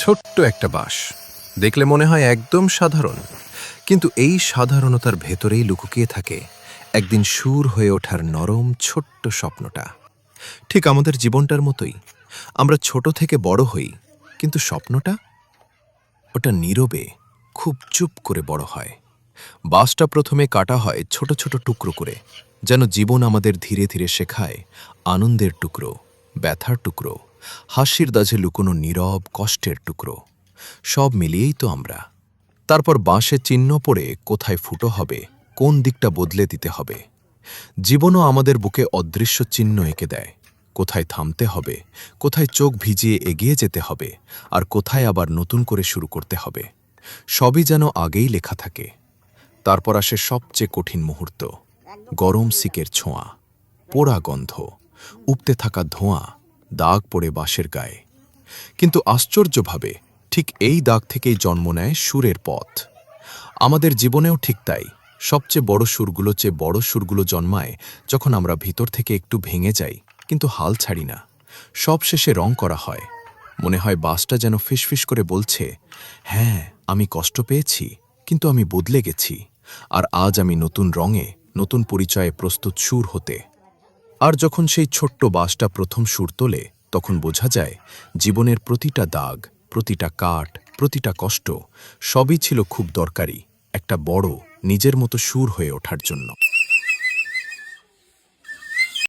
ছোট্ট একটা বাস দেখলে মনে হয় একদম সাধারণ। কিন্তু এই সাধারণতার ভেতরেই লুকুকিয়ে থাকে একদিন সুর হয়ে ওঠার নরম, ছোট্ট স্বপ্নটা। ঠিক আমাদের জীবনটার মতোই। আমরা ছোট থেকে বড় হই, কিন্তু স্বপ্নটা ওটা নীরবে, খুব চুপ করে বড় হয়। বাসটা প্রথমে কাটা হয় ছোট ছোট টুকরো করে, যেন জীবন আমাদের ধীরে ধীরে শেখায় আনন্দের টুকরো, ব্যথার টুকরো। হাসির দাঝে লুকোনো নীরব কষ্টের টুকরো। সব মিলিয়েই তো আমরা। তারপর বাঁশে চিহ্ন পড়ে কোথায় ফুটো হবে, কোন দিকটা বদলে দিতে হবে। জীবনও আমাদের বুকে অদৃশ্য চিহ্ন এঁকে দেয়। কোথায় থামতে হবে, কোথায় চোখ ভিজিয়ে এগিয়ে যেতে হবে, আর কোথায় আবার নতুন করে শুরু করতে হবে। সবই যেন আগেই লেখা থাকে। তারপর আসে সবচেয়ে কঠিন মুহূর্ত, গরম সিকের ছোঁয়া, পোড়া গন্ধ উপতে থাকা ধোঁয়া দাগ পড়ে বাঁশের গায়ে। কিন্তু আশ্চর্যভাবে ঠিক এই দাগ থেকেই জন্ম নেয় সুরের পথ। আমাদের জীবনেও ঠিক তাই। সবচেয়ে বড় সুরগুলো চেয়ে বড় সুরগুলো জন্মায় যখন আমরা ভিতর থেকে একটু ভেঙে যাই, কিন্তু হাল ছাড়ি না। সব শেষে রং করা হয়। মনে হয় বাসটা যেন ফিসফিস করে বলছে হ্যাঁ আমি কষ্ট পেয়েছি, কিন্তু আমি বদলে গেছি। আর আজ আমি নতুন রঙে, নতুন পরিচয়ে প্রস্তুত সুর হতে। আর যখন সেই ছোট্ট বাসটা প্রথম সুর তোলে, তখন বোঝা যায় জীবনের প্রতিটা দাগ, প্রতিটা কাঠ প্রতিটা কষ্ট সবই ছিল খুব দরকারি, একটা বড়, নিজের মতো সুর হয়ে ওঠার জন্য।